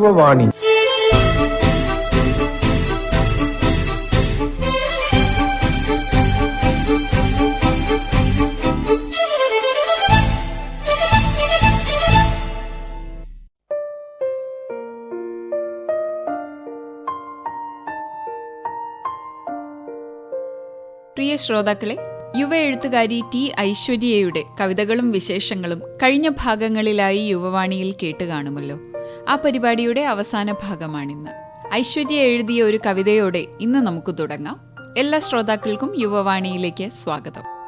യുവവാണി പ്രിയ ശ്രോതാക്കളെ യുവ എഴുത്തുകാരി ടി ഐശ്വര്യയുടെ കവിതകളും വിശേഷങ്ങളും കഴിഞ്ഞ ഭാഗങ്ങളിലായി യുവവാണിയിൽ കേട്ട് കാണുമല്ലോ ആ പരിപാടിയുടെ അവസാന ഭാഗമാണിന്ന്. ഐശ്വര്യ എഴുതിയ ഒരു കവിതയോടെ ഇന്ന് നമുക്ക് തുടങ്ങാം. എല്ലാ ശ്രോതാക്കൾക്കും യുവവാണിയിലേക്ക് സ്വാഗതം.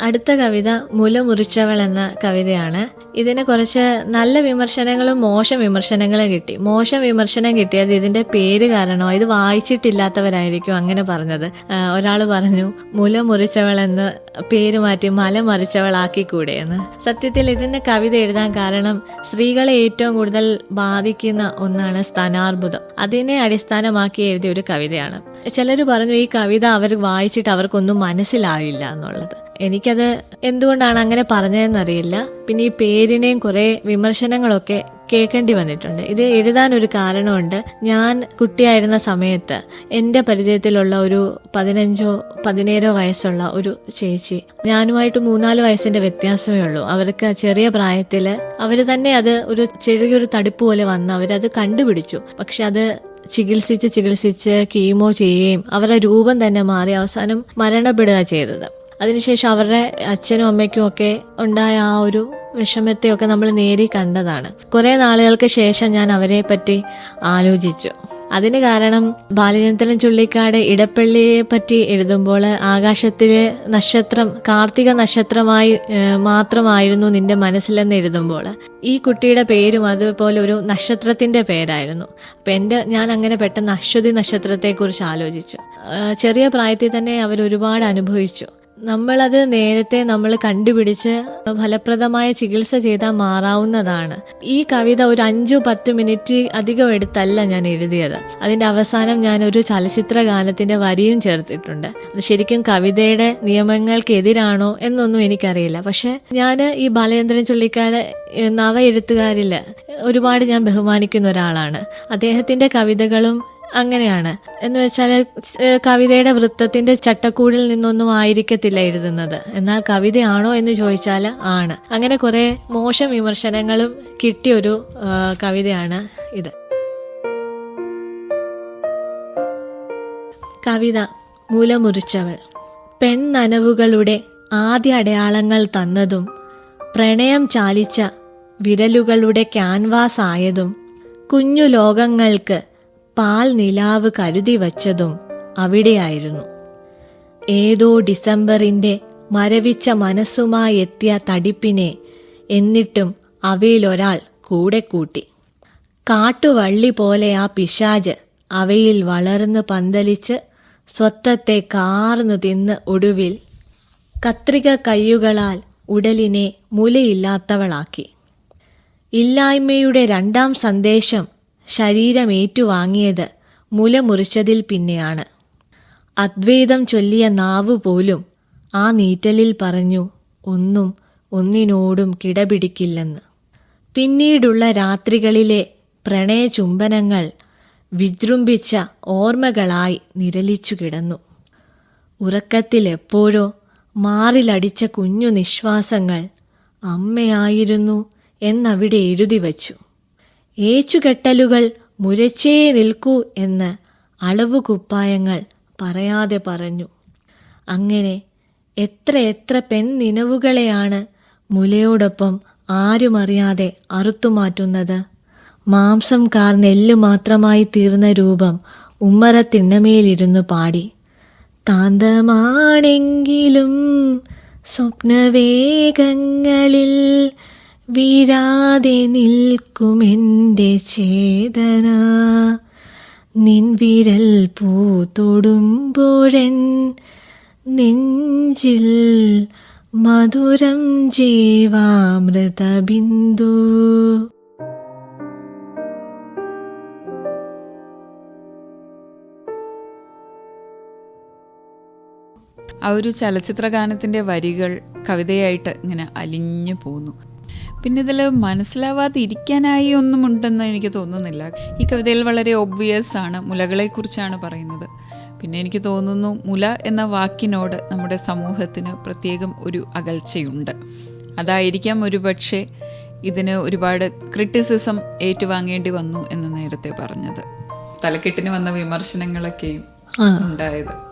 അടുത്ത കവിത മുലമുറിച്ചവൾ എന്ന കവിതയാണ്. ഇതിന് കുറച്ച് നല്ല വിമർശനങ്ങളും മോശം വിമർശനങ്ങളും കിട്ടി. മോശം വിമർശനം കിട്ടിയത് ഇതിന്റെ പേര് കാരണോ ഇത് വായിച്ചിട്ടില്ലാത്തവരായിരിക്കും അങ്ങനെ പറഞ്ഞത്. ഒരാൾ പറഞ്ഞു മുല മുറിച്ചവൾ എന്ന് പേര് മാറ്റി മല മറിച്ചവളാക്കിക്കൂടെ എന്ന് സത്യത്തിൽ ഇതിന്റെ കവിത എഴുതാൻ കാരണം സ്ത്രീകളെ ഏറ്റവും കൂടുതൽ ബാധിക്കുന്ന ഒന്നാണ് സ്ഥാനാർബുദം അതിനെ അടിസ്ഥാനമാക്കി എഴുതിയ ഒരു കവിതയാണ്. ചിലർ പറഞ്ഞു ഈ കവിത അവർ വായിച്ചിട്ട് അവർക്കൊന്നും മനസ്സിലായില്ല എന്നുള്ളത്. എനിക്കത് എന്തുകൊണ്ടാണ് അങ്ങനെ പറഞ്ഞതെന്നറിയില്ല. പിന്നെ ഈ പേരിനെയും കുറെ വിമർശനങ്ങളൊക്കെ കേൾക്കേണ്ടി വന്നിട്ടുണ്ട്. ഇത് എഴുതാൻ ഒരു കാരണമുണ്ട്. ഞാൻ കുട്ടിയായിരുന്ന സമയത്ത് എന്റെ പരിചയത്തിലുള്ള ഒരു പതിനഞ്ചോ പതിനേഴോ വയസ്സുള്ള ഒരു ചേച്ചി. ഞാനുമായിട്ട് മൂന്നാൽ വയസ്സിന്റെ വ്യത്യാസമേ ഉള്ളൂ. അവർക്ക് ചെറിയ പ്രായത്തിൽ അവർ തന്നെ അത് ഒരു ചെറിയൊരു തടിപ്പ് പോലെ വന്ന് അവരത് കണ്ടുപിടിച്ചു. പക്ഷെ അത് ചികിത്സിച്ച് ചികിത്സിച്ച് കീമോ ചെയ്യുകയും അവരുടെ രൂപം തന്നെ മാറി അവസാനം മരണപ്പെടുക ചെയ്തത്. അതിനുശേഷം അവരുടെ അച്ഛനും അമ്മയ്ക്കും ഒക്കെ ഉണ്ടായ ആ ഒരു വിഷമത്തെയൊക്കെ നമ്മൾ നേരി കണ്ടതാണ്. കുറെ നാളുകൾക്ക് ശേഷം ഞാൻ അവരെ പറ്റി ആലോചിച്ചു. അതിന് കാരണം ബാലചന്ദ്രൻ ചുള്ളിക്കാട് ഇടപ്പള്ളിയെ പറ്റി എഴുതുമ്പോൾ ആകാശത്തിലെ നക്ഷത്രം കാർത്തിക നക്ഷത്രമായി മാത്രമായിരുന്നു നിന്റെ മനസ്സിലെന്ന് എഴുതുമ്പോൾ ഈ കുട്ടിയുടെ പേരും അതുപോലെ ഒരു നക്ഷത്രത്തിന്റെ പേരായിരുന്നു. അപ്പൊ എന്റെ ഞാൻ അങ്ങനെ പെട്ടെന്ന് അശ്വതി നക്ഷത്രത്തെക്കുറിച്ച് ആലോചിച്ചു. ചെറിയ പ്രായത്തിൽ തന്നെ അവർ ഒരുപാട് അനുഭവിച്ചു. നമ്മളത് നേരത്തെ നമ്മൾ കണ്ടുപിടിച്ച് ഫലപ്രദമായ ചികിത്സ ചെയ്താൽ മാറാവുന്നതാണ്. ഈ കവിത ഒരു അഞ്ചു പത്ത് മിനിറ്റ് അധികം എടുത്തല്ല ഞാൻ എഴുതിയത്. അതിന്റെ അവസാനം ഞാൻ ഒരു ചലച്ചിത്ര ഗാനത്തിന്റെ വരിയും ചേർത്തിട്ടുണ്ട്. അത് ശരിക്കും കവിതയുടെ നിയമങ്ങൾക്കെതിരാണോ എന്നൊന്നും എനിക്കറിയില്ല. പക്ഷെ ഞാൻ ഈ ബാലചന്ദ്രൻ ചുള്ളിക്കാട് നവ എഴുത്തുകാരിൽ ഒരുപാട് ഞാൻ ബഹുമാനിക്കുന്ന ഒരാളാണ്. അദ്ദേഹത്തിന്റെ കവിതകളും അങ്ങനെയാണ്. എന്ന് വെച്ചാൽ കവിതയുടെ വൃത്തത്തിന്റെ ചട്ടക്കൂടിൽ നിന്നൊന്നും ആയിരിക്കത്തില്ല എഴുതുന്നത്. എന്നാൽ കവിതയാണോ എന്ന് ചോദിച്ചാൽ ആണ്. അങ്ങനെ കുറെ മോശം വിമർശനങ്ങളും കിട്ടിയൊരു കവിതയാണ് ഇത്. കവിത മൂലമുറിച്ചവൾ. പെൺനനവുകളുടെ ആദ്യ അടയാളങ്ങൾ തന്നതും പ്രണയം ചാലിച്ച വിരലുകളുടെ ക്യാൻവാസ് ആയതും കുഞ്ഞു ലോകങ്ങൾക്ക് പാൽ നിലാവ് കരുതി വച്ചതും അവിടെയായിരുന്നു. ഏതോ ഡിസംബറിന്റെ മരവിച്ച മനസ്സുമായി എത്തിയ തടിപ്പിനെ എന്നിട്ടും അവയിലൊരാൾ കൂടെ കൂട്ടി. കാട്ടുവള്ളി പോലെ ആ പിശാജ് അവയിൽ വളർന്ന് പന്തലിച്ച് സ്വത്തത്തെ കാർന്നു തിന്ന് ഒടുവിൽ കത്രിക കയ്യുകളാൽ ഉടലിനെ മുലയില്ലാത്തവളാക്കി. ഇല്ലായ്മയുടെ രണ്ടാം സന്ദേശം ശരീരം ഏറ്റുവാങ്ങിയത് മുലമുറിച്ചതിൽ പിന്നെയാണ്. അദ്വൈതം ചൊല്ലിയ നാവ് പോലും ആ നീറ്റലിൽ പറഞ്ഞു ഒന്നും ഒന്നിനോടും കിടപിടിക്കില്ലെന്ന്. പിന്നീടുള്ള രാത്രികളിലെ പ്രണയചുംബനങ്ങൾ വിജൃംഭിച്ച ഓർമ്മകളായി നിരലിച്ചു കിടന്നു. ഉറക്കത്തിൽ എപ്പോഴോ മാറിലടിച്ച കുഞ്ഞു നിശ്വാസങ്ങൾ അമ്മയായിരുന്നു എന്നവിടെ എഴുതി വച്ചു. ഏച്ചുകെട്ടലുകൾ മുരച്ചേ നിൽക്കൂ എന്ന് അളവുകുപ്പായങ്ങൾ പറയാതെ പറഞ്ഞു. അങ്ങനെ എത്ര എത്ര പെൺനിനവുകളെയാണ് മുലയോടൊപ്പം ആരുമറിയാതെ അറുത്തുമാറ്റുന്നത്. മാംസം കാർന്നെല്ല് മാത്രമായി തീർന്ന രൂപം ഉമ്മറത്തിണ്ണമേലിരുന്നു പാടി. താന്തമാണെങ്കിലും സ്വപ്നവേഗങ്ങളിൽ വീഴാതെ നിൽക്കുമെന്റെ ചേതന. നിൻവിരൽ പൂത്തൊടുമ്പോഴൻ നെഞ്ചിൽ മധുരം ജീവാമൃത ബിന്ദു ആ ഒരു ചലച്ചിത്ര ഗാനത്തിന്റെ വരികൾ കവിതയായിട്ട് ഇങ്ങനെ അലിഞ്ഞു പോന്നു. പിന്നെ ഇതിൽ മനസ്സിലാവാതെ ഇരിക്കാനായി ഒന്നും ഉണ്ടെന്ന് എനിക്ക് തോന്നുന്നില്ല. ഈ കവിതയിൽ വളരെ ഒബ്വിയസ് ആണ് മുലകളെക്കുറിച്ചാണ് പറയുന്നത്. പിന്നെ എനിക്ക് തോന്നുന്നു മുല എന്ന വാക്കിനോട് നമ്മുടെ സമൂഹത്തിന് പ്രത്യേകം ഒരു അകൽച്ചയുണ്ട്. അതായിരിക്കാം ഒരുപക്ഷെ ഇതിന് ഒരുപാട് ക്രിറ്റിസിസം ഏറ്റുവാങ്ങേണ്ടി വന്നു എന്ന് നേരത്തെ പറഞ്ഞത്. തലക്കെട്ടിന് വന്ന വിമർശനങ്ങളൊക്കെയും. ഉണ്ടായത്.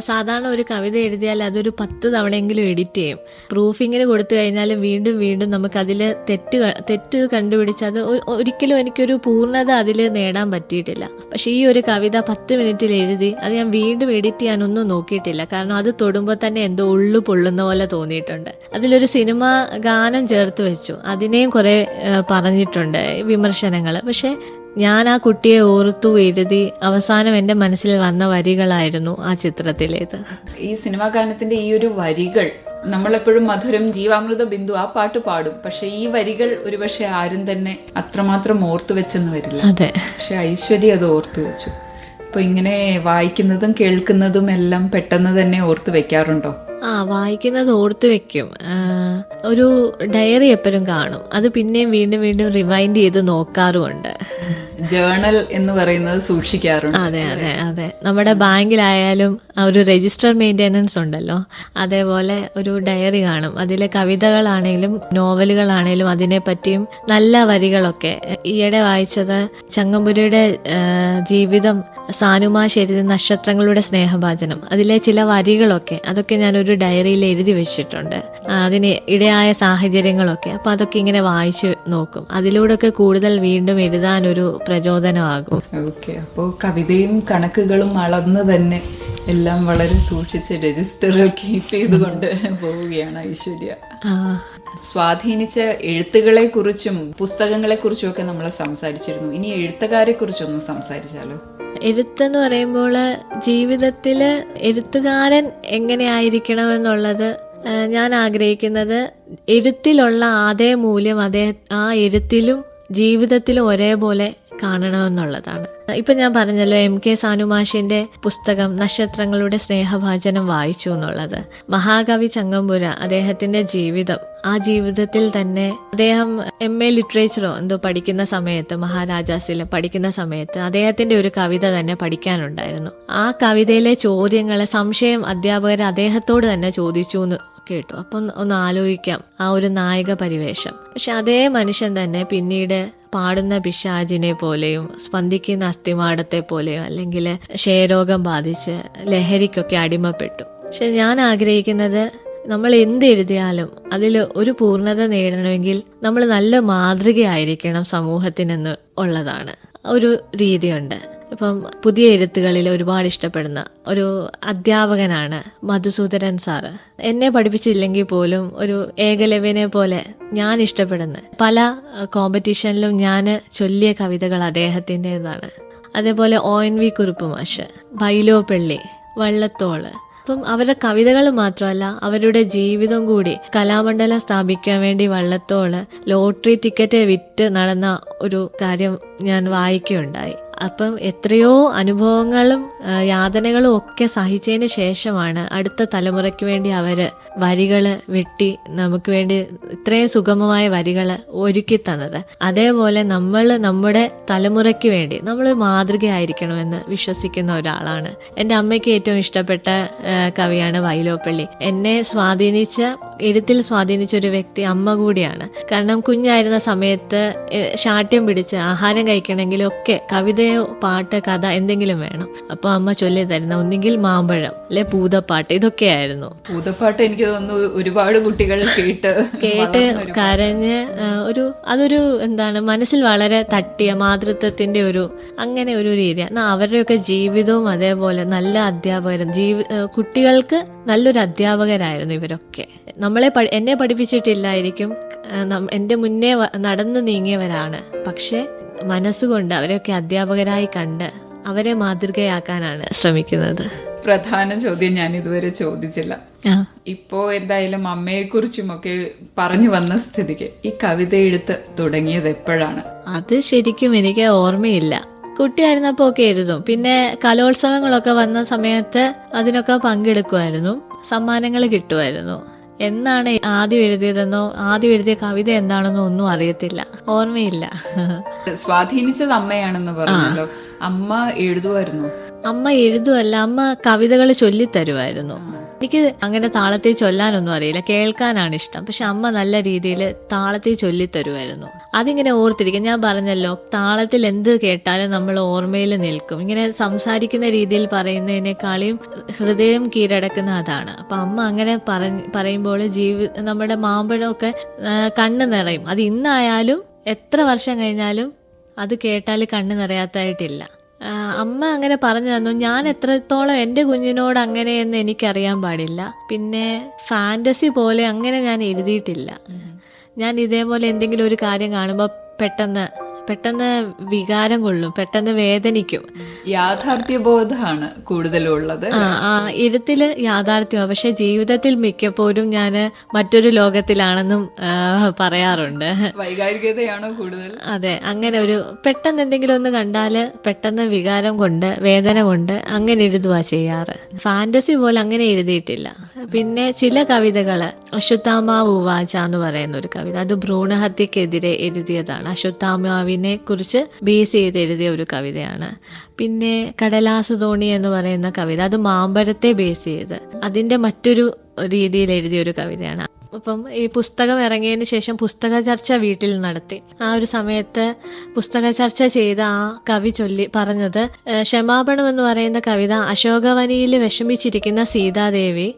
സാധാരണ ഒരു കവിത എഴുതിയാൽ അതൊരു പത്ത് തവണയെങ്കിലും എഡിറ്റ് ചെയ്യും. പ്രൂഫിങ്ങിന് കൊടുത്തു കഴിഞ്ഞാൽ വീണ്ടും വീണ്ടും നമുക്ക് അതിൽ തെറ്റ് തെറ്റ് കണ്ടുപിടിച്ച് അത് ഒരിക്കലും എനിക്കൊരു പൂർണത അതിൽ നേടാൻ പറ്റിയിട്ടില്ല. പക്ഷേ ഈ ഒരു കവിത പത്ത് മിനിറ്റിൽ എഴുതി അത് ഞാൻ വീണ്ടും എഡിറ്റ് ചെയ്യാനൊന്നും നോക്കിയിട്ടില്ല. കാരണം അത് തൊടുമ്പോൾ തന്നെ എന്തോ ഉള്ളു പൊള്ളുന്ന പോലെ തോന്നിയിട്ടുണ്ട്. അതിലൊരു സിനിമ ഗാനം ചേർത്ത് വെച്ചു. അതിനെയും കുറെ പറഞ്ഞിട്ടുണ്ട് വിമർശനങ്ങൾ പക്ഷെ ഞാൻ ആ കുട്ടിയെ ഓർത്തു എഴുതി അവസാനം എന്റെ മനസ്സിൽ വന്ന വരികളായിരുന്നു ആ ചിത്രത്തിലേത്. ഈ സിനിമാ ഗാനത്തിന്റെ ഈ ഒരു വരികൾ നമ്മളെപ്പോഴും മധുരം ജീവാമൃത ബിന്ദു ആ പാട്ട് പാടും. പക്ഷെ ഈ വരികൾ ഒരുപക്ഷെ ആരും തന്നെ അത്രമാത്രം ഓർത്തു വെച്ചെന്ന് വരില്ല. അതെ. പക്ഷെ ഐശ്വര്യ അത് ഓർത്തു വെച്ചു. അപ്പൊ ഇങ്ങനെ വായിക്കുന്നതും കേൾക്കുന്നതും എല്ലാം പെട്ടെന്ന് തന്നെ ഓർത്തു വെക്കാറുണ്ടോ? ആ വായിക്കുന്നത് ഓർത്ത് വെക്കും. ഒരു ഡയറി എപ്പോഴും കാണും. അത് പിന്നെയും വീണ്ടും വീണ്ടും റിവൈൻഡ് ചെയ്ത് നോക്കാറുമുണ്ട്. ജേണൽ എന്ന് പറയുന്നത് സൂക്ഷിക്കാറുണ്ട്. അതെ അതെ അതെ. നമ്മുടെ ബാങ്കിലായാലും ഒരു രജിസ്റ്റർ മെയിന്റെനൻസ് ഉണ്ടല്ലോ. അതേപോലെ ഒരു ഡയറി കാണും. അതിലെ കവിതകളാണെങ്കിലും നോവലുകളാണെങ്കിലും അതിനെ പറ്റിയും നല്ല വരികളൊക്കെ. ഈയിടെ വായിച്ചത് ചങ്ങമ്പുരിയുടെ ജീവിതം സാനുമാ ശരി നക്ഷത്രങ്ങളുടെ സ്നേഹഭാചനം അതിലെ ചില വരികളൊക്കെ അതൊക്കെ ഞാൻ ഒരു ഡയറിയിൽ എഴുതി വെച്ചിട്ടുണ്ട്. അതിന് ഇടയായ സാഹചര്യങ്ങളൊക്കെ. അപ്പൊ അതൊക്കെ ഇങ്ങനെ വായിച്ച് നോക്കും. അതിലൂടെയൊക്കെ കൂടുതൽ വീണ്ടും എഴുതാൻ ഒരു പ്രചോദനമാകും. ഓക്കെ. അപ്പോൾ കവിതയും കണക്കുകളും അളന്ന് തന്നെ എല്ലാം വളരെ സൂക്ഷിച്ച് രജിസ്റ്ററിൽ കീപ്പ് ചെയ്തുകൊണ്ട് പോവുകയാണ് ഐശ്വര്യ. സ്വാധീനിച്ച എഴുത്തുകളെ കുറിച്ചും പുസ്തകങ്ങളെ കുറിച്ചും ഒക്കെ നമ്മൾ സംസാരിച്ചിരുന്നു. ഇനി എഴുത്തുകാരെ കുറിച്ചൊന്ന് സംസാരിച്ചാലോ? എഴുത്തെന്ന് പറയുമ്പോൾ ജീവിതത്തിൽ എഴുത്തുകാരൻ എങ്ങനെയായിരിക്കണം എന്നുള്ളത് ഞാൻ ആഗ്രഹിക്കുന്നത് എഴുത്തിലുള്ള അതേ മൂല്യം അതേ ആ എഴുത്തിലും ജീവിതത്തിലും ഒരേപോലെ കാണണമെന്നുള്ളതാണ്. ഇപ്പൊ ഞാൻ പറഞ്ഞല്ലോ എം കെ സാനുമാഷിന്റെ പുസ്തകം നക്ഷത്രങ്ങളുടെ സ്നേഹഭാചനം വായിച്ചു എന്നുള്ളത്. മഹാകവി ചങ്ങമ്പുര അദ്ദേഹത്തിന്റെ ജീവിതം ആ ജീവിതത്തിൽ തന്നെ അദ്ദേഹം എം എ ലിറ്ററേച്ചറോ എന്തോ പഠിക്കുന്ന സമയത്ത് മഹാരാജാസിൽ പഠിക്കുന്ന സമയത്ത് അദ്ദേഹത്തിന്റെ ഒരു കവിത തന്നെ പഠിക്കാനുണ്ടായിരുന്നു. ആ കവിതയിലെ ചോദ്യങ്ങളെ സംശയം അധ്യാപകർ അദ്ദേഹത്തോട് തന്നെ ചോദിച്ചു എന്ന് കേട്ടു. അപ്പം ഒന്ന് ആലോചിക്കാം ആ ഒരു നായക പരിവേഷം. പക്ഷെ അതേ മനുഷ്യൻ തന്നെ പിന്നീട് പാടുന്ന പിശാജിനെ പോലെയും സ്പന്ദിക്കുന്ന അസ്ഥിമാടത്തെ പോലെയും അല്ലെങ്കിൽ ക്ഷയരോഗം ബാധിച്ച് ലഹരിക്കൊക്കെ അടിമപ്പെട്ടു. പക്ഷെ ഞാൻ ആഗ്രഹിക്കുന്നത് നമ്മൾ എന്ത് എഴുതിയാലും അതിൽ ഒരു പൂർണത നേടണമെങ്കിൽ നമ്മൾ നല്ല മാതൃകയായിരിക്കണം സമൂഹത്തിനെന്ന് ഉള്ളതാണ്. ഒരു രീതിയുണ്ട്. ഇപ്പം പുതിയ എഴുത്തുകളിൽ ഒരുപാട് ഇഷ്ടപ്പെടുന്ന ഒരു അധ്യാപകനാണ് മധുസൂദരൻ സാറ്. എന്നെ പഠിപ്പിച്ചില്ലെങ്കിൽ പോലും ഒരു ഏകലവ്യനെ പോലെ ഞാൻ ഇഷ്ടപ്പെടുന്ന പല കോമ്പറ്റീഷനിലും ഞാൻ ചൊല്ലിയ കവിതകൾ അദ്ദേഹത്തിന്റെതാണ്. അതേപോലെ ഒ എൻ വി കുറുപ്പ് മാഷ് ബൈലോപ്പള്ളി വള്ളത്തോൾ. അപ്പം അവരുടെ കവിതകൾ മാത്രമല്ല അവരുടെ ജീവിതം കൂടി കലാമണ്ഡലം സ്ഥാപിക്കാൻ വേണ്ടി വള്ളത്തോൾ ലോട്ടറി ടിക്കറ്റ് വിറ്റ് നടന്ന ഒരു കാര്യം ഞാൻ വായിക്കുകയുണ്ടായി. അപ്പം എത്രയോ അനുഭവങ്ങളും യാതനകളും ഒക്കെ സഹിച്ചതിന് ശേഷമാണ് അടുത്ത തലമുറയ്ക്ക് വേണ്ടി അവർ വരികൾ വെട്ടി നമുക്ക് വേണ്ടി ഇത്രയും സുഗമമായ വരികൾ ഒരുക്കി തന്നത് അതേപോലെ നമ്മൾ നമ്മുടെ തലമുറയ്ക്ക് വേണ്ടി നമ്മൾ മാതൃകയായിരിക്കണമെന്ന് വിശ്വസിക്കുന്ന ഒരാളാണ്. എന്റെ അമ്മയ്ക്ക് ഏറ്റവും ഇഷ്ടപ്പെട്ട കവിയാണ് വൈലോപ്പള്ളി. എന്നെ സ്വാധീനിച്ച എഴുത്തിൽ സ്വാധീനിച്ച ഒരു വ്യക്തി അമ്മ കൂടിയാണ്. കാരണം കുഞ്ഞായിരുന്ന സമയത്ത് ശാഠ്യം പിടിച്ച് ആഹാരം കഴിക്കണമെങ്കിലൊക്കെ കവിതയോ പാട്ട് കഥ എന്തെങ്കിലും വേണം. അപ്പൊ അമ്മ ചൊല്ലി തരുന്ന ഒന്നുകിൽ മാമ്പഴം അല്ലെ പൂതപ്പാട്ട് ഇതൊക്കെയായിരുന്നു. പൂതപ്പാട്ട് എനിക്ക് തോന്നുന്നു ഒരുപാട് കുട്ടികൾ കേട്ട് കേട്ട് കരഞ്ഞ് ഒരു അതൊരു എന്താണ് മനസ്സിൽ വളരെ തട്ടിയ മാതൃത്വത്തിന്റെ ഒരു അങ്ങനെ ഒരു രീതി എന്നാ അവരുടെയൊക്കെ ജീവിതവും അതേപോലെ നല്ല അധ്യാപകർ ജീവി കുട്ടികൾക്ക് നല്ലൊരു അധ്യാപകരായിരുന്നു ഇവരൊക്കെ. നമ്മളെ എന്നെ പഠിപ്പിച്ചിട്ടില്ലായിരിക്കും എന്റെ മുന്നേ നടന്നു നീങ്ങിയവരാണ്. പക്ഷെ മനസ്സുകൊണ്ട് അവരെയൊക്കെ അധ്യാപകരായി കണ്ട് അവരെ മാതൃകയാക്കാനാണ് ശ്രമിക്കുന്നത്. പ്രധാന ചോദ്യം ഞാൻ ഇതുവരെ ചോദിച്ചില്ല. ഇപ്പോ എന്തായാലും അമ്മയെ കുറിച്ചുമൊക്കെ പറഞ്ഞു വന്ന സ്ഥിതിക്ക് ഈ കവിത എഴുത്ത് തുടങ്ങിയത് എപ്പോഴാണ്? അത് ശരിക്കും എനിക്ക് ഓർമ്മയില്ല. കുട്ടിയായിരുന്നപ്പോ ഒക്കെ എഴുതും. പിന്നെ കലോത്സവങ്ങളൊക്കെ വന്ന സമയത്ത് അതിനൊക്കെ പങ്കെടുക്കുമായിരുന്നു. സമ്മാനങ്ങൾ കിട്ടുമായിരുന്നു. എന്നാണ് ആദ്യം എഴുതിയതെന്നോ ആദ്യം എഴുതിയ കവിത എന്താണെന്നോ ഒന്നും അറിയത്തില്ല. ഓർമ്മയില്ല. സ്വാധീനിച്ചത് അമ്മയാണെന്ന് പറഞ്ഞല്ലോ. അമ്മ എഴുതുമായിരുന്നു. അമ്മ എഴുതുമല്ല അമ്മ കവിതകൾ ചൊല്ലിത്തരുമായിരുന്നു എനിക്ക് അങ്ങനെ താളത്തെ ചൊല്ലാനൊന്നും അറിയില്ല കേൾക്കാനാണ് ഇഷ്ടം. പക്ഷെ അമ്മ നല്ല രീതിയിൽ താളത്തിൽ ചൊല്ലിത്തരുമായിരുന്നു അതിങ്ങനെ ഓർത്തിരിക്കും. ഞാൻ പറഞ്ഞല്ലോ താളത്തിൽ എന്ത് കേട്ടാലും നമ്മൾ ഓർമ്മയിൽ നിൽക്കും. ഇങ്ങനെ സംസാരിക്കുന്ന രീതിയിൽ പറയുന്നതിനേക്കാളും ഹൃദയം കീഴടക്കുന്ന അതാണ്. അപ്പൊ അമ്മ അങ്ങനെ പറഞ്ഞ് പറയുമ്പോൾ ജീവി നമ്മുടെ മാമ്പഴമൊക്കെ കണ്ണ് നിറയും. അത് ഇന്നായാലും എത്ര വർഷം കഴിഞ്ഞാലും അത് കേട്ടാൽ കണ്ണ് നിറയാത്തായിട്ടില്ല. അമ്മ അങ്ങനെ പറഞ്ഞു തന്നു. ഞാൻ എത്രത്തോളം എന്റെ കുഞ്ഞിനോട് അങ്ങനെയെന്ന് എനിക്കറിയാൻ പാടില്ല. പിന്നെ ഫാന്റസി പോലെ അങ്ങനെ ഞാൻ എഴുതിയിട്ടില്ല. ഞാൻ ഇതേപോലെ എന്തെങ്കിലും ഒരു കാര്യം കാണുമ്പോൾ പെട്ടെന്ന് പെട്ടെന്ന് വികാരം കൊള്ളും പെട്ടെന്ന് വേദനിക്കും. യാഥാർത്ഥ്യബോധമാണ് കൂടുതലും ഉള്ളത് ആ ആ എഴുത്തിൽ യാഥാർത്ഥ്യമാണ്. പക്ഷെ ജീവിതത്തിൽ മിക്കപ്പോഴും ഞാൻ മറ്റൊരു ലോകത്തിലാണെന്നും പറയാറുണ്ട്. വൈകാരികതയാണോ കൂടുതൽ? അതെ അങ്ങനെ ഒരു പെട്ടെന്ന് എന്തെങ്കിലും ഒന്ന് കണ്ടാൽ പെട്ടെന്ന് വികാരം കൊണ്ട് വേദന കൊണ്ട് അങ്ങനെ എഴുതുക ചെയ്യാറ്. ഫാന്റസി പോലെ അങ്ങനെ എഴുതിയിട്ടില്ല. പിന്നെ ചില കവിതകൾ അശ്വത്ഥാമാവ് ഉവാച എന്ന് പറയുന്ന ഒരു കവിത. അത് ഭ്രൂണഹത്യക്കെതിരെ എഴുതിയതാണ്. അശ്വത്ഥാമാവിനെ കുറിച്ച് ബേസ് ചെയ്ത് എഴുതിയ ഒരു കവിതയാണ്. പിന്നെ കടലാസു തോണി എന്ന് പറയുന്ന കവിത. അത് മാമ്പഴത്തെ ബേസ് ചെയ്ത് അതിന്റെ മറ്റൊരു രീതിയിൽ എഴുതിയ ഒരു കവിതയാണ്. അപ്പം ഈ പുസ്തകം ഇറങ്ങിയതിന് ശേഷം പുസ്തക ചർച്ച വീട്ടിൽ നടത്തി. ആ ഒരു സമയത്ത് പുസ്തക ചർച്ച ചെയ്ത ആ കവി ചൊല്ലി പറഞ്ഞത് ക്ഷമാപണം എന്ന് പറയുന്ന കവിത അശോകവനിയിൽ വിഷമിച്ചിരിക്കുന്ന സീതാദേവി.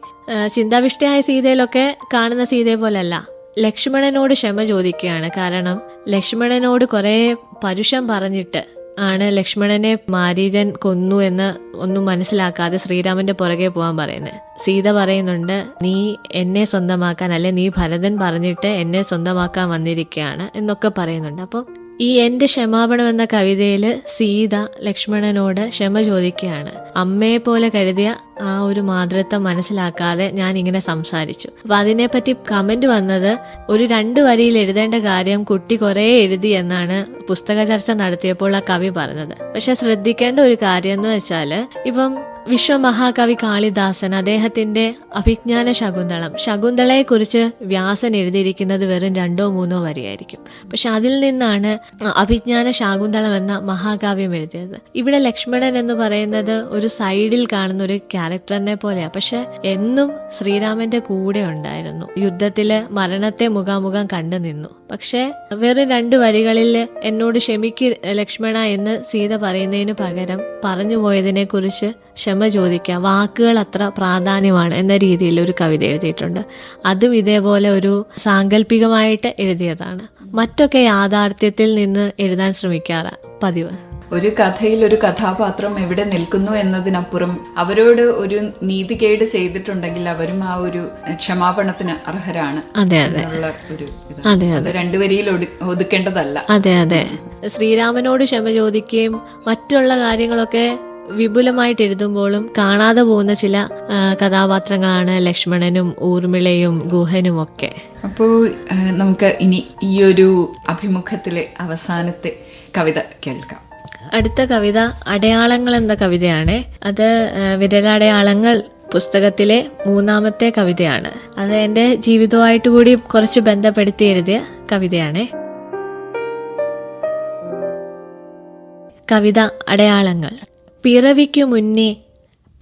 ചിന്താവിഷ്ടയായ സീതയിലൊക്കെ കാണുന്ന സീതയെ പോലല്ല. ലക്ഷ്മണനോട് ക്ഷമ ചോദിക്കുകയാണ്. കാരണം ലക്ഷ്മണനോട് കുറെ പരുഷം പറഞ്ഞിട്ട് ആണ് ലക്ഷ്മണനെ മാരീചൻ കൊന്നു എന്ന് ഒന്നും മനസ്സിലാക്കാതെ ശ്രീരാമന്റെ പുറകെ പോകാൻ പറയുന്നത്. സീത പറയുന്നുണ്ട് നീ എന്നെ സ്വന്തമാക്കാൻ അല്ലെ നീ ഭരതൻ പറഞ്ഞിട്ട് എന്നെ സ്വന്തമാക്കാൻ വന്നിരിക്കുകയാണ് എന്നൊക്കെ പറയുന്നുണ്ട്. അപ്പം ഈ എന്റെ ക്ഷമാപണം എന്ന കവിതയിൽ സീത ലക്ഷ്മണനോട് ക്ഷമ ചോദിക്കുകയാണ്. അമ്മയെ പോലെ കരുതിയ ആ ഒരു മാതൃത്വം മനസ്സിലാക്കാതെ ഞാൻ ഇങ്ങനെ സംസാരിച്ചു. അപ്പൊ അതിനെപ്പറ്റി കമന്റ് വന്നത് ഒരു രണ്ട് വരിയിൽ എഴുതേണ്ട കാര്യം കുട്ടി കുറെ എഴുതി എന്നാണ് പുസ്തക ചർച്ച നടത്തിയപ്പോൾ ആ കവി പറഞ്ഞത്. പക്ഷെ ശ്രദ്ധിക്കേണ്ട ഒരു കാര്യം എന്ന് വെച്ചാൽ ഇപ്പം വിശ്വമഹാകവി കാളിദാസൻ അദ്ദേഹത്തിന്റെ അഭിജ്ഞാന ശകുന്തളം. ശകുന്തളയെ കുറിച്ച് വ്യാസൻ എഴുതിയിരിക്കുന്നത് വെറും രണ്ടോ മൂന്നോ വരിയായിരിക്കും. പക്ഷെ അതിൽ നിന്നാണ് അഭിജ്ഞാന ശാകുന്തളം എന്ന മഹാകാവ്യം എഴുതിയത്. ഇവിടെ ലക്ഷ്മണൻ എന്ന് പറയുന്നത് ഒരു സൈഡിൽ കാണുന്ന ഒരു ക്യാരക്ടറിനെ പോലെയാണ് പക്ഷെ എന്നും ശ്രീരാമന്റെ കൂടെ ഉണ്ടായിരുന്നു. യുദ്ധത്തിൽ മരണത്തെ മുഖാമുഖം കണ്ടു നിന്നു. പക്ഷെ വെറും രണ്ടു വരികളിൽ എന്നോട് ക്ഷമിക്ക് ലക്ഷ്മണ എന്ന് സീത പറയുന്നതിന് പകരം പറഞ്ഞു പോയതിനെ കുറിച്ച് ക്ഷമ ചോദിക്കുക വാക്കുകൾ അത്ര പ്രാധാന്യമാണ് എന്ന രീതിയിൽ ഒരു കവിത എഴുതിയിട്ടുണ്ട്. അതും ഇതേപോലെ ഒരു സാങ്കല്പികമായിട്ട് എഴുതിയതാണ്. മറ്റൊക്കെ യാഥാർത്ഥ്യത്തിൽ നിന്ന് എഴുതാൻ ശ്രമിക്കാറ് പതിവ്. ഒരു കഥയിൽ ഒരു കഥാപാത്രം എവിടെ നിൽക്കുന്നു എന്നതിനപ്പുറം അവരോട് ഒരു നീതികേട് ചെയ്തിട്ടുണ്ടെങ്കിൽ അവരും ആ ഒരു ക്ഷമാപണത്തിന് അർഹരാണ് അതെ അതെ. അതെ അതെ. രണ്ടുപേരിയിൽ ഒതുക്കേണ്ടതല്ല. അതെ അതെ. ശ്രീരാമനോട് ക്ഷമ ചോദിക്കുകയും മറ്റുള്ള കാര്യങ്ങളൊക്കെ വിപുലമായിട്ട് എഴുതുമ്പോഴും കാണാതെ പോകുന്ന ചില കഥാപാത്രങ്ങളാണ് ലക്ഷ്മണനും ഊർമിളയും ഗുഹനും ഒക്കെ. അപ്പോൾ നമുക്ക് ഇനി ഈ ഒരു അഭിമുഖത്തിലെ അവസാനത്തെ കവിത കേൾക്കാം. അടുത്ത കവിത അടയാളങ്ങൾ എന്ന കവിതയാണ്. അത് വിരലടയാളങ്ങൾ പുസ്തകത്തിലെ മൂന്നാമത്തെ കവിതയാണ്. അത് എന്റെ ജീവിതവുമായിട്ട് കൂടി കുറച്ച് ബന്ധപ്പെടുത്തി എഴുതിയ കവിതയാണ്. കവിത അടയാളങ്ങൾ. പിറവിക്കു മുന്നേ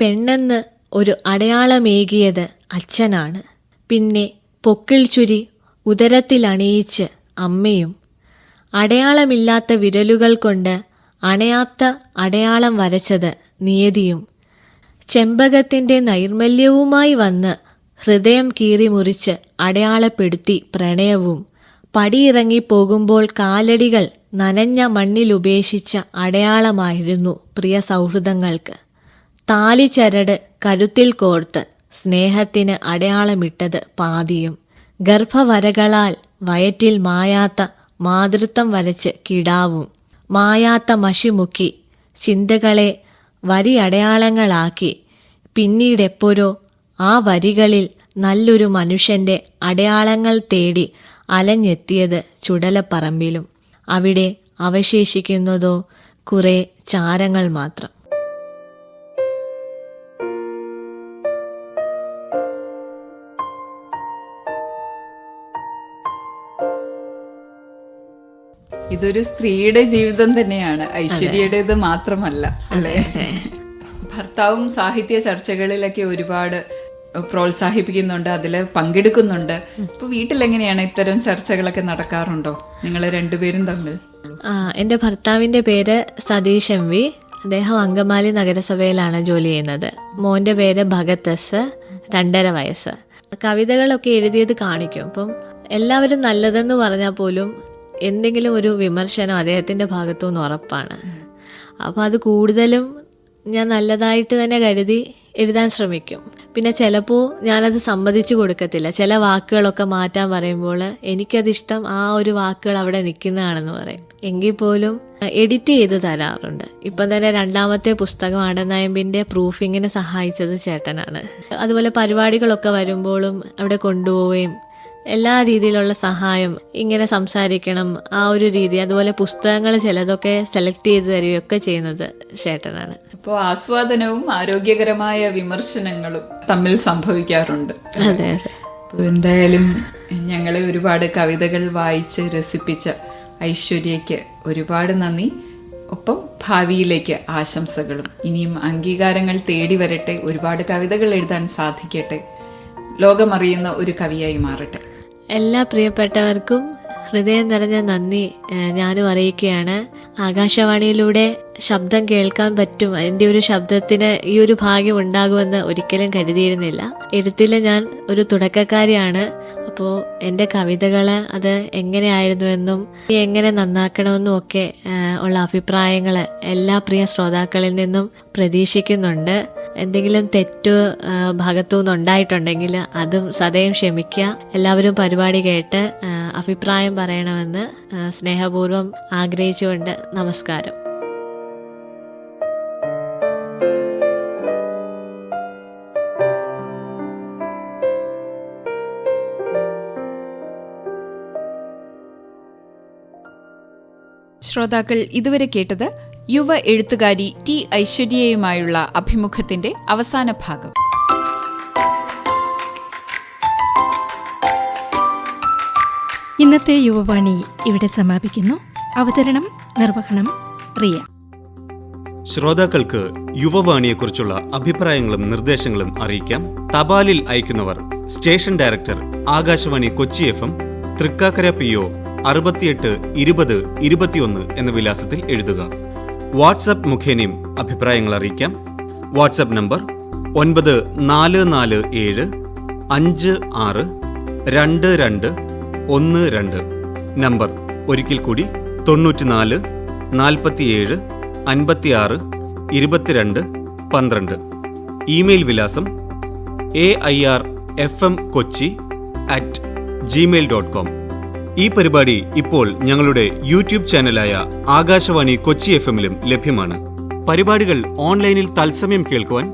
പെണ്ണെന്ന് ഒരു അടയാളമേകിയത് അച്ഛനാണ്. പിന്നെ പൊക്കിൾ ചുരി ഉദരത്തിലണിയിച്ച് അമ്മയും അടയാളമില്ലാത്ത വിരലുകൾ കൊണ്ട് അണയാത്ത അടയാളം വരച്ചത് നിയതിയും ചെമ്പകത്തിന്റെ നൈർമല്യവുമായി വന്ന് ഹൃദയം കീറി മുറിച്ച് അടയാളപ്പെടുത്തി പ്രണയവും പടിയിറങ്ങി പോകുമ്പോൾ കാലടികൾ നനഞ്ഞ മണ്ണിലുപേക്ഷിച്ച അടയാളമായിരുന്നു പ്രിയ സൗഹൃദങ്ങൾക്ക്. താലിചരട് കരുത്തിൽ കോർത്ത് സ്നേഹത്തിന് അടയാളമിട്ടത് പാതിയും. ഗർഭവരകളാൽ വയറ്റിൽ മായാത്ത മാതൃത്വം വരച്ച് കിടാവും. മായാത്ത മഷിമുക്കി ചിന്തകളെ വരി അടയാളങ്ങളാക്കി പിന്നീടെപ്പോഴോ ആ വരികളിൽ നല്ലൊരു മനുഷ്യന്റെ അടയാളങ്ങൾ തേടി അലഞ്ഞെത്തിയത് ചുടലപ്പറമ്പിലും. അവിടെ അവശേഷിക്കുന്നതോ കുറെ ചാരങ്ങൾ മാത്രം. ഇതൊരു സ്ത്രീയുടെ ജീവിതം തന്നെയാണ്. ഐശ്വര്യയുടേത് മാത്രമല്ല അല്ലേ? ഭർത്താവും സാഹിത്യ ചർച്ചകളിലൊക്കെ ഒരുപാട് പ്രോത്സാഹിപ്പിക്കുന്നുണ്ട് അതിൽ പങ്കെടുക്കുന്നുണ്ട്. ഇപ്പൊ വീട്ടിലെങ്ങനെയാണ് ഇത്തരം ചർച്ചകളൊക്കെ നടക്കാറുണ്ടോ? നിങ്ങൾ രണ്ടുപേരും തമ്മിൽ? ആ എന്റെ ഭർത്താവിന്റെ പേര് സതീഷ് എം വി. അദ്ദേഹം അങ്കമാലി നഗരസഭയിലാണ് ജോലി ചെയ്യുന്നത്. മോന്റെ പേര് ഭഗത്തസ് രണ്ടര വയസ്സ്. കവിതകളൊക്കെ എഴുതിയത് കാണിക്കും. അപ്പം എല്ലാവരും നല്ലതെന്ന് പറഞ്ഞാൽ പോലും എന്തെങ്കിലും ഒരു വിമർശനം അദ്ദേഹത്തിന്റെ ഭാഗത്തുനിന്ന് ഉറപ്പാണ്. അപ്പോൾ അത് കൂടുതലും ഞാൻ നല്ലതായിട്ട് തന്നെ കരുതി എഴുതാൻ ശ്രമിക്കും. പിന്നെ ചിലപ്പോൾ ഞാനത് സമ്മതിച്ചു കൊടുക്കത്തില്ല. ചില വാക്കുകളൊക്കെ മാറ്റാൻ പറയുമ്പോൾ എനിക്കതിഷ്ടം ആ ഒരു വാക്കുകൾ അവിടെ നിൽക്കുന്നതാണെന്ന് പറയും. എങ്കിൽ പോലും എഡിറ്റ് ചെയ്ത് തരാറുണ്ട്. ഇപ്പം തന്നെ രണ്ടാമത്തെ പുസ്തകം ആടനായമ്പിന്റെ പ്രൂഫിങ്ങിന് സഹായിച്ചത് ചേട്ടനാണ്. അതുപോലെ പരിപാടികളൊക്കെ വരുമ്പോഴും അവിടെ കൊണ്ടുപോവുകയും എല്ലാ രീതിയിലുള്ള സഹായം ഇങ്ങനെ സംസാരിക്കണം ആ ഒരു രീതി അതുപോലെ പുസ്തകങ്ങൾ ചിലതൊക്കെ സെലക്ട് ചെയ്ത് തരികയൊക്കെ ചെയ്യുന്നത് ചേട്ടനാണ്. അപ്പോൾ ആസ്വാദനവും ആരോഗ്യകരമായ വിമർശനങ്ങളും തമ്മിൽ സംഭവിക്കാറുണ്ട്. അതെ അതെ. എന്തായാലും ഞങ്ങളെ ഒരുപാട് കവിതകൾ വായിച്ച് രസിപ്പിച്ച ഐശ്വര്യയ്ക്ക് ഒരുപാട് നന്ദി. ഒപ്പം ഭാവിയിലേക്ക് ആശംസകളും. ഇനിയും അംഗീകാരങ്ങൾ തേടി വരട്ടെ ഒരുപാട് കവിതകൾ എഴുതാൻ സാധിക്കട്ടെ. ലോകമറിയുന്ന ഒരു കവിയായി മാറട്ടെ. എല്ലാ പ്രിയപ്പെട്ടവർക്കും ഹൃദയം നിറഞ്ഞ നന്ദി ഞാനും അറിയിക്കുകയാണ്. ആകാശവാണിയിലൂടെ ശബ്ദം കേൾക്കാൻ പറ്റും. എന്റെ ഒരു ശബ്ദത്തിന് ഈ ഒരു ഭാഗ്യം ഉണ്ടാകുമെന്ന് ഒരിക്കലും കരുതിയിരുന്നില്ല. എഴുത്തിൽ ഞാൻ ഒരു തുടക്കക്കാരിയാണ്. അപ്പോൾ എന്റെ കവിതകൾ അത് എങ്ങനെയായിരുന്നുവെന്നും എങ്ങനെ നന്നാക്കണമെന്നും ഒക്കെ ഉള്ള അഭിപ്രായങ്ങൾ എല്ലാ പ്രിയ ശ്രോതാക്കളിൽ നിന്നും പ്രതീക്ഷിക്കുന്നുണ്ട്. എന്തെങ്കിലും തെറ്റ് ഭാഗത്തു നിന്നുണ്ടായിട്ടുണ്ടെങ്കിൽ അതും സദയം ക്ഷമിക്കുക. എല്ലാവരും പരിപാടി കേട്ട് അഭിപ്രായം പറയണമെന്ന് സ്നേഹപൂർവം സ്നേഹപൂർവം ആഗ്രഹിച്ചുകൊണ്ട് നമസ്കാരം. ശ്രോതാക്കൾ ഇതുവരെ കേട്ടത് യുവ എഴുത്തുകാരി ടി ഐശ്വര്യയുമായുള്ള അഭിമുഖത്തിന്റെ അവസാന ഭാഗം. ഇന്നത്തെ യുവവാണി ഇവിടെ സമാപിക്കുന്നു. അവതരണം നിർവഹണം റിയ ശ്രോതാക്കൾക്ക് യുവവാണിയെക്കുറിച്ചുള്ള അഭിപ്രായങ്ങളും നിർദ്ദേശങ്ങളും അറിയിക്കാം. തപാലിൽ അയക്കുന്നവർ station director Akashvani Kochi F M Thrikkakara P O അറുപത്തിയെട്ട് ഇരുപത് ഇരുപത്തിയൊന്ന് എന്ന വിലാസത്തിൽ എഴുതുക. വാട്സപ്പ് മുഖേനയും അഭിപ്രായങ്ങൾ അറിയിക്കാം. വാട്സപ്പ് നമ്പർ ഒൻപത് നാല് നാല് ഏഴ് അഞ്ച് ആറ് രണ്ട് രണ്ട് ഒന്ന് രണ്ട്. നമ്പർ ഒരിക്കൽ കൂടി തൊണ്ണൂറ്റിനാല് നാൽപ്പത്തിയേഴ് അൻപത്തിയാറ് ഇരുപത്തിരണ്ട് പന്ത്രണ്ട്. ഇമെയിൽ വിലാസം A I R F M Kochi at Gmail dot com ഈ പരിപാടി ഇപ്പോൾ ഞങ്ങളുടെ യൂട്യൂബ് ചാനലായ ആകാശവാണി കൊച്ചി എഫ് എമ്മിലും ലഭ്യമാണ്. പരിപാടികൾ ഓൺലൈനിൽ തത്സമയം കേൾക്കുവാൻ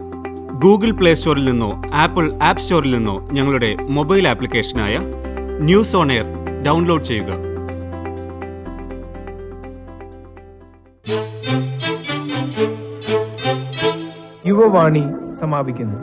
ഗൂഗിൾ പ്ലേ സ്റ്റോറിൽ നിന്നോ ആപ്പിൾ ആപ്പ് സ്റ്റോറിൽ നിന്നോ ഞങ്ങളുടെ മൊബൈൽ ആപ്ലിക്കേഷനായ ന്യൂസ് ഓൺ എയർ ഡൗൺലോഡ് ചെയ്യുക. യുവവാണി സമാപിക്കുന്നു.